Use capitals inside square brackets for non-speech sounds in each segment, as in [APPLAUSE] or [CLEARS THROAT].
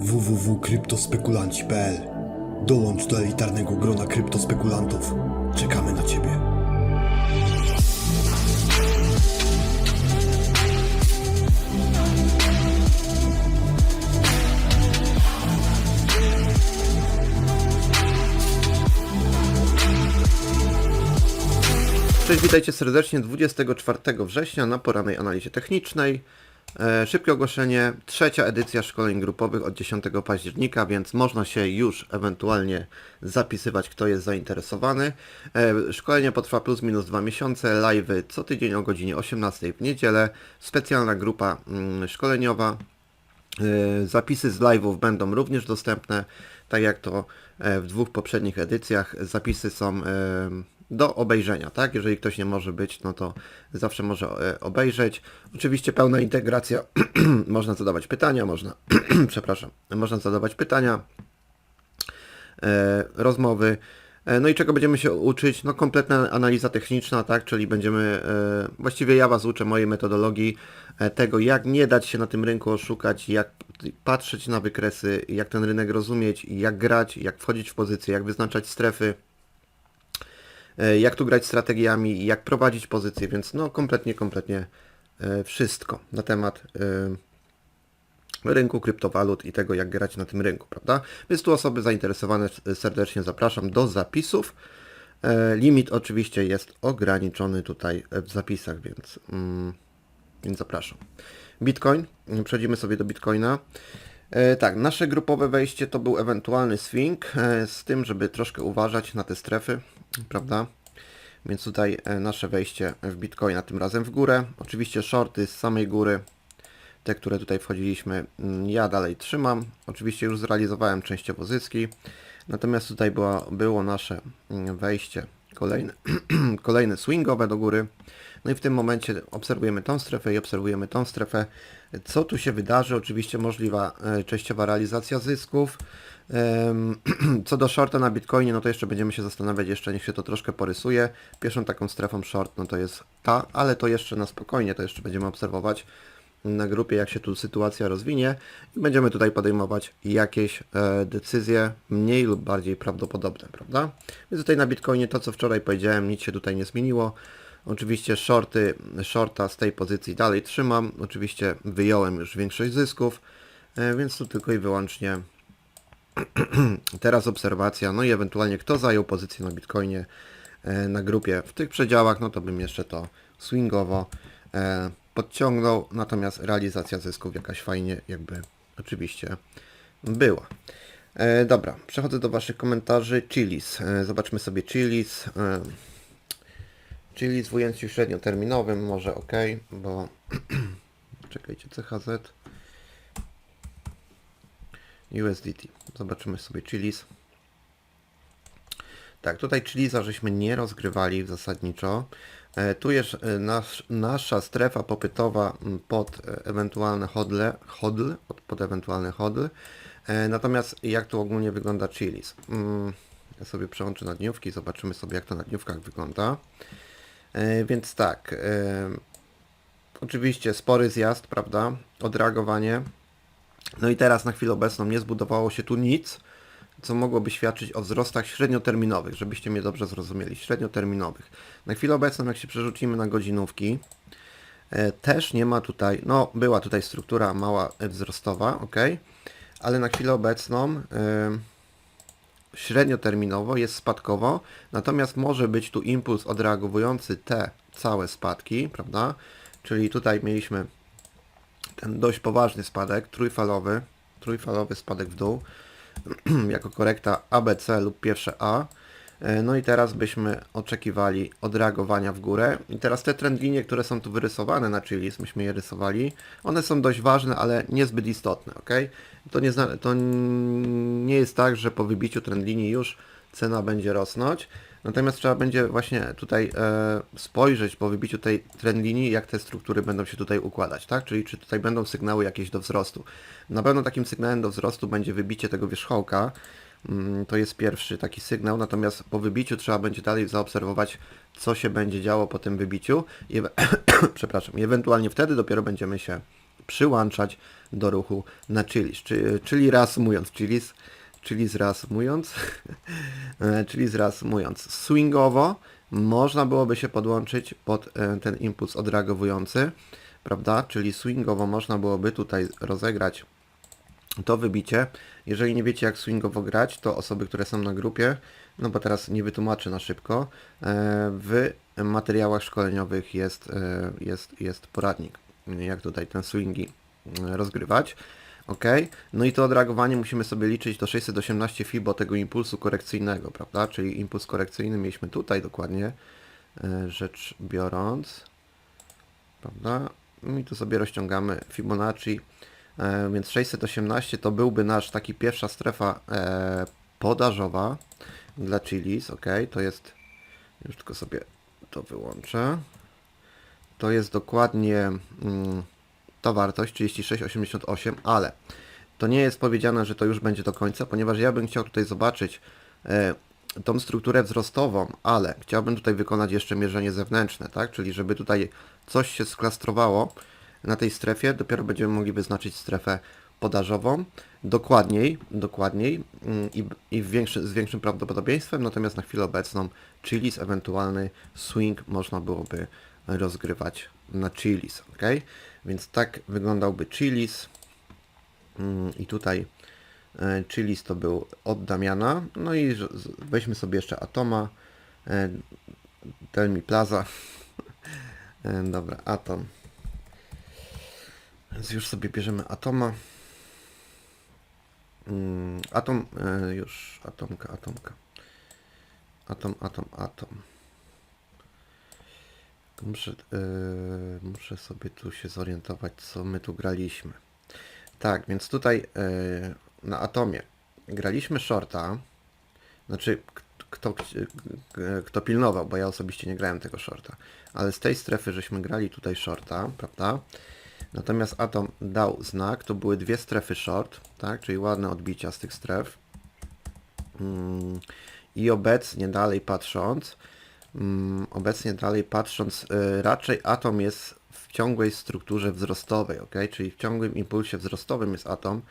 www.kryptospekulanci.pl Dołącz do elitarnego grona kryptospekulantów. Czekamy na Ciebie. Cześć, witajcie serdecznie 24 września na porannej analizie technicznej. E, szybkie ogłoszenie, trzecia edycja szkoleń grupowych od 10 października, więc można się już ewentualnie zapisywać, kto jest zainteresowany. E, szkolenie potrwa plus minus 2 miesiące, live'y co tydzień o godzinie 18 w niedzielę, specjalna grupa mm, szkoleniowa, E, Zapisy z live'ów będą również dostępne, tak jak to w dwóch poprzednich edycjach. Zapisy są do obejrzenia, tak? Jeżeli ktoś nie może być, no to zawsze może e, obejrzeć. Oczywiście pełna integracja, [CLEARS THROAT] można zadawać pytania, można, [CLEARS THROAT] przepraszam, można zadawać pytania, e, rozmowy. E, No i czego będziemy się uczyć? No kompletna analiza techniczna, tak, czyli będziemy, właściwie ja Was uczę mojej metodologii tego, jak nie dać się na tym rynku oszukać, jak patrzeć na wykresy, jak ten rynek rozumieć, jak grać, jak wchodzić w pozycje, jak wyznaczać strefy, jak tu grać strategiami, jak prowadzić pozycje, więc no kompletnie, kompletnie e, wszystko na temat e, rynku kryptowalut i tego, jak grać na tym rynku, prawda? Więc tu osoby zainteresowane serdecznie zapraszam do zapisów. E, Limit oczywiście jest ograniczony tutaj w zapisach, więc, mm, więc zapraszam. Bitcoin, przechodzimy sobie do Bitcoina. E, Tak, nasze grupowe wejście to był ewentualny swing, e, z tym, żeby troszkę uważać na te strefy, prawda? Więc tutaj e, nasze wejście w Bitcoina tym razem w górę. Oczywiście shorty z samej góry, te, które tutaj wchodziliśmy, mm, ja dalej trzymam. Oczywiście już zrealizowałem częściowo zyski. Natomiast tutaj było, było nasze mm, wejście kolejne, [CLEARS THROAT] kolejne swingowe do góry. No i w tym momencie obserwujemy tą strefę i obserwujemy tą strefę. Co tu się wydarzy? Oczywiście możliwa e, częściowa realizacja zysków. [CLEARS THROAT] Co do shorta na Bitcoinie, no to jeszcze będziemy się zastanawiać, jeszcze niech się to troszkę porysuje. Pierwszą taką strefą short, no to jest ta, ale to jeszcze na spokojnie, to jeszcze będziemy obserwować na grupie, jak się tu sytuacja rozwinie i będziemy tutaj podejmować jakieś e, decyzje mniej lub bardziej prawdopodobne, prawda? Więc tutaj na Bitcoinie to, co wczoraj powiedziałem, nic się tutaj nie zmieniło. Oczywiście shorty, shorta z tej pozycji dalej trzymam. Oczywiście wyjąłem już większość zysków, e, więc tu tylko i wyłącznie [CLEARS THROAT] teraz obserwacja, no i ewentualnie kto zajął pozycję na Bitcoinie e, na grupie w tych przedziałach, no to bym jeszcze to swingowo e, podciągnął, natomiast realizacja zysków jakaś fajnie jakby oczywiście była. E, dobra, przechodzę do Waszych komentarzy. Chilis. E, zobaczmy sobie Chilis. E, Chilis w ujęciu średnioterminowym może ok, bo [CLEARS THROAT] czekajcie, CHZ. USDT. Zobaczymy sobie Chilis. Tak, tutaj Chilisa żeśmy nie rozgrywali zasadniczo. E, Tu jest e, nasz, nasza strefa popytowa pod e, ewentualne hodle, hodl, pod, pod ewentualny hodl. Natomiast jak tu ogólnie wygląda Chilis? Mm, Ja sobie przełączę na dniówki, zobaczymy sobie jak to na dniówkach wygląda. Więc tak, oczywiście spory zjazd, prawda? Odreagowanie. No i teraz na chwilę obecną nie zbudowało się tu nic, co mogłoby świadczyć o wzrostach średnioterminowych, żebyście mnie dobrze zrozumieli, średnioterminowych. Na chwilę obecną, jak się przerzucimy na godzinówki, e, też nie ma tutaj, no była tutaj struktura mała e, wzrostowa, ok, ale na chwilę obecną e, średnioterminowo jest spadkowo, natomiast może być tu impuls odreagowujący te całe spadki, prawda? Czyli tutaj mieliśmy ten dość poważny spadek, trójfalowy, trójfalowy spadek w dół, [CLEARS THROAT] jako korekta ABC lub pierwsze A. E, No i teraz byśmy oczekiwali odreagowania w górę. I teraz te trendlinie, które są tu wyrysowane na Chilis, myśmy je rysowali, one są dość ważne, ale niezbyt istotne, ok? To nie, to nie jest tak, że po wybiciu trendlinii już cena będzie rosnąć. Natomiast trzeba będzie właśnie tutaj e, spojrzeć po wybiciu tej trendlinii, jak te struktury będą się tutaj układać, tak? Czyli czy tutaj będą sygnały jakieś do wzrostu. Na pewno takim sygnałem do wzrostu będzie wybicie tego wierzchołka. Mm, To jest pierwszy taki sygnał, natomiast po wybiciu trzeba będzie dalej zaobserwować, co się będzie działo po tym wybiciu i, [COUGHS] przepraszam, ewentualnie wtedy dopiero będziemy się przyłączać do ruchu na chilies. Czy, czyli reasumując, chilies, czyli zreasumując, [LAUGHS] czyli zreasumując, swingowo można byłoby się podłączyć pod e, ten impuls odreagowujący, prawda? Czyli swingowo można byłoby tutaj rozegrać to wybicie. Jeżeli nie wiecie jak swingowo grać, to osoby, które są na grupie, no bo teraz nie wytłumaczę na szybko, e, w materiałach szkoleniowych jest, e, jest, jest poradnik, jak tutaj ten swingi e, rozgrywać. Ok, no i to odreagowanie musimy sobie liczyć do 618 FIBO tego impulsu korekcyjnego, prawda? Czyli impuls korekcyjny mieliśmy tutaj dokładnie, e, rzecz biorąc, prawda? No I tu sobie rozciągamy Fibonacci, e, więc 618 to byłby nasz taki pierwsza strefa e, podażowa dla chilis, ok, to jest, już tylko sobie to wyłączę, to jest dokładnie mm, ta wartość 36,88, ale to nie jest powiedziane, że to już będzie do końca, ponieważ ja bym chciał tutaj zobaczyć e, tą strukturę wzrostową, ale chciałbym tutaj wykonać jeszcze mierzenie zewnętrzne, tak? Czyli żeby tutaj coś się sklastrowało na tej strefie, dopiero będziemy mogli wyznaczyć strefę podażową dokładniej, dokładniej mm, i, i większy, z większym prawdopodobieństwem, natomiast na chwilę obecną chilis, ewentualny swing można byłoby rozgrywać na chilis, ok? Więc tak wyglądałby chilis. Mm, i tutaj e, chilis to był od Damiana, no i weźmy sobie jeszcze Atoma, e, Tell me Plaza, [LAUGHS] E, dobra, Atom, więc już sobie bierzemy Atoma, Mm, Atom, już, Atomka, Atomka, Atom, Atom, Atom. Muszę, e, muszę sobie tu się zorientować, co my tu graliśmy. Tak, więc tutaj e, na Atomie graliśmy shorta, znaczy kto, kto pilnował, bo ja osobiście nie grałem tego shorta, ale z tej strefy żeśmy grali tutaj shorta, prawda? Natomiast Atom dał znak, to były dwie strefy short, tak, czyli ładne odbicia z tych stref. Mm, I obecnie dalej patrząc, obecnie dalej patrząc, y, raczej atom jest w ciągłej strukturze wzrostowej, ok? Czyli w ciągłym impulsie wzrostowym jest atom.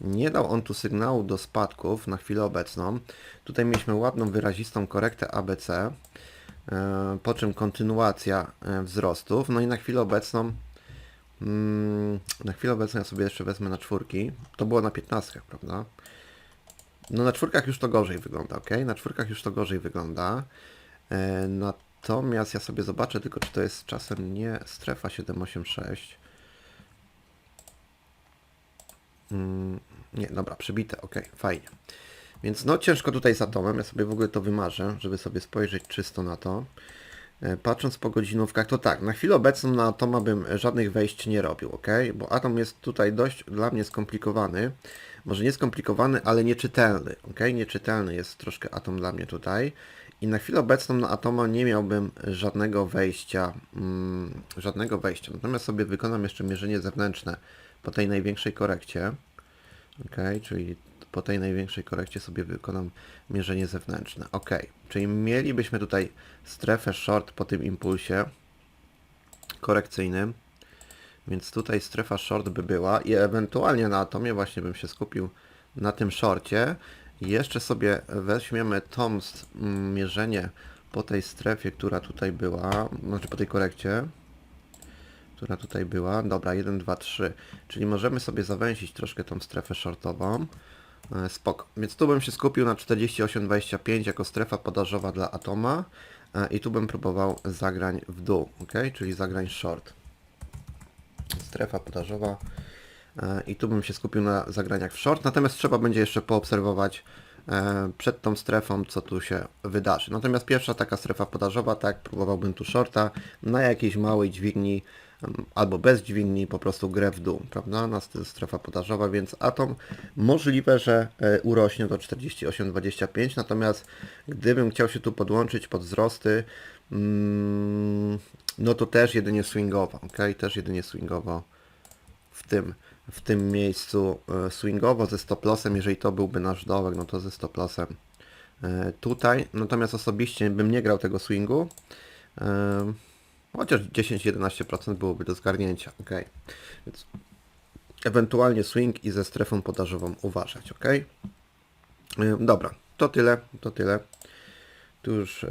Nie dał on tu sygnału do spadków na chwilę obecną. Tutaj mieliśmy ładną, wyrazistą korektę ABC, e, po czym kontynuacja e, wzrostów. No i na chwilę obecną, mm, na chwilę obecną ja sobie jeszcze wezmę na czwórki. To było na 15, prawda? No na czwórkach już to gorzej wygląda, ok? Na czwórkach już to gorzej wygląda. E, natomiast ja sobie zobaczę tylko, czy to jest czasem nie strefa 786. Mm, nie, dobra, przebite, ok, fajnie. Więc no ciężko tutaj z atomem, ja sobie w ogóle to wymarzę, żeby sobie spojrzeć czysto na to. E, Patrząc po godzinówkach, to tak, na chwilę obecną na Atoma bym żadnych wejść nie robił, ok? Bo Atom jest tutaj dość dla mnie skomplikowany. Może nie skomplikowany, ale nieczytelny, ok? Nieczytelny jest troszkę Atom dla mnie tutaj. I na chwilę obecną na Atoma nie miałbym żadnego wejścia, mm, żadnego wejścia. Natomiast sobie wykonam jeszcze mierzenie zewnętrzne po tej największej korekcie. Ok, czyli po tej największej korekcie sobie wykonam mierzenie zewnętrzne. Ok, czyli mielibyśmy tutaj strefę short po tym impulsie korekcyjnym, więc tutaj strefa short by była i ewentualnie na atomie właśnie bym się skupił na tym shorcie. Jeszcze sobie weźmiemy to ms- m, mierzenie po tej strefie, która tutaj była, znaczy po tej korekcie, która tutaj była. Dobra, 1, 2, 3. Czyli możemy sobie zawęzić troszkę tą strefę shortową. E, Spoko. Więc tu bym się skupił na 48,25 jako strefa podażowa dla Atoma e, i tu bym próbował zagrań w dół, ok? Czyli zagrań short. Strefa podażowa i tu bym się skupił na zagraniach w short, natomiast trzeba będzie jeszcze poobserwować e, przed tą strefą, co tu się wydarzy. Natomiast pierwsza taka strefa podażowa, tak, próbowałbym tu shorta na jakiejś małej dźwigni albo bez dźwigni, po prostu grę w dół, prawda, na strefa podażowa, więc atom możliwe, że e, urośnie do 48,25, natomiast gdybym chciał się tu podłączyć pod wzrosty, mm, no to też jedynie swingowo, ok, też jedynie swingowo w tym, w tym miejscu e, swingowo ze stop lossem, jeżeli to byłby nasz dołek, no to ze stop lossem e, tutaj. Natomiast osobiście bym nie grał tego swingu. e, Chociaż 10-11% byłoby do zgarnięcia, ok. Więc ewentualnie swing i ze strefą podażową uważać, ok? Dobra, to tyle, to tyle. Tu już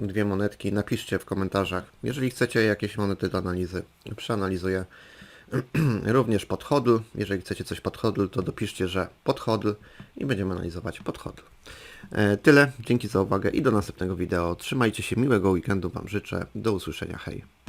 dwie monetki. Napiszcie w komentarzach, jeżeli chcecie jakieś monety do analizy, przeanalizuję. [CLEARS THROAT] Również pod hodl. Jeżeli chcecie coś pod hodl, to dopiszcie, że pod hodl i będziemy analizować pod hodl. E, Tyle. Dzięki za uwagę i do następnego wideo. Trzymajcie się, miłego weekendu Wam życzę. Do usłyszenia. Hej.